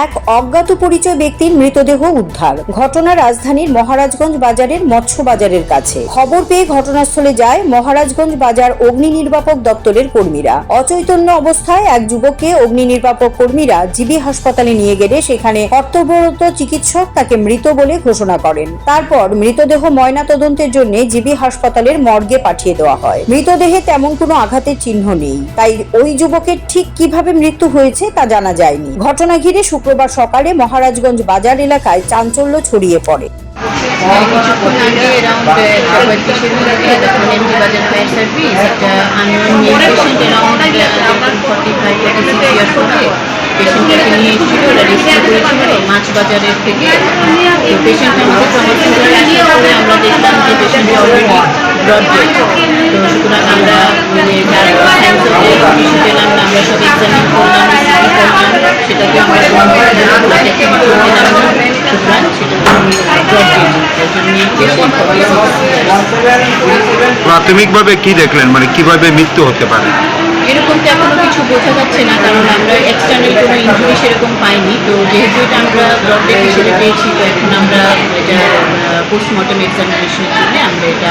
এক অজ্ঞাত পরিচয় ব্যক্তির মৃতদেহ উদ্ধার। ঘটনা রাজধানীর মহারাজগঞ্জ বাজারের মৎস্য বাজারের কাছে। খবর পেয়ে ঘটনাস্থলে যায় মহারাজগঞ্জ বাজার অগ্নি নির্বাপক দপ্তরের কর্মীরা। অচৈতন্য অবস্থায় এক যুবককে অগ্নি নির্বাপক কর্মীরা জিবি হাসপাতালে নিয়ে গেলে সেখানে কর্তব্যরত চিকিৎসক তাকে মৃত বলে ঘোষণা করেন। তারপর মৃতদেহ ময়না তদন্তের জন্য জিবি হাসপাতালের মর্গে পাঠিয়ে দেওয়া হয়। মৃতদেহে তেমন কোনো আঘাতের চিহ্ন নেই। তাই ওই যুবকের ঠিক কীভাবে মৃত্যু হয়েছে তা জানা যায়নি। ঘটনা ঘিরে শুক্রবার সকালে মহারাজগঞ্জ বাজার এলাকায় চাঞ্চল্য ছড়িয়ে পড়ে। নিয়ে এসেছিল মাছ বাজারের থেকে পেশেন্ট আমাদের সমর্থন করে আমরা দেখলাম যে অলরেডি প্রাথমিকভাবে কি দেখলেন? মানে কীভাবে মৃত্যু হতে পারে? এরকম তো এখনও কিছু বোঝা যাচ্ছে না কারণ আমরা এক্সটার্নাল কোনো ইঞ্জুরি সেরকম পাইনি। তো যেহেতু এটা আমরা ব্লড ডেট হিসেবে পেয়েছি তো এখন আমরা এটা পোস্টমর্টম এক্সামিনেশনের জন্য আমরা এটা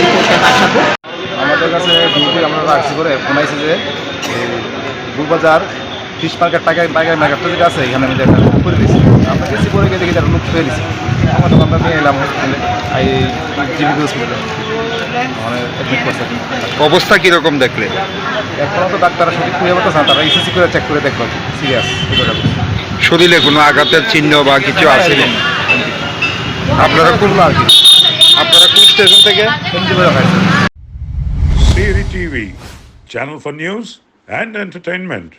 রিপোর্টটা পাঠাবো। আমাদের কাছে ডিউটি আমরা রাখছি করে ফোন আইছে যে বুবাজার ফিশ মার্কেট পাইকারি পাইকারি মার্কেটটা যেটা আছে এখানে আমি লোক করে দিয়েছি আমরা গেছি পরে গিয়ে আমার আমরা নিয়ে এলাম হসপিটালে এই জিবি হসপিটালে মানে অ্যাডমিট করছে অবস্থা কীরকম দেখলে? এখনও তো ডাক্তাররা সঠিক খুঁজে পাচ্ছে না। তারা ইসিসি করে চেক করে দেখল। সিরিয়াস শরীরে কোনো আঘাতের চিহ্ন বা কিছু আছে আপনারা কোন আর কি আপনারা কোন স্টেশন থেকে? TV, channel for news and entertainment.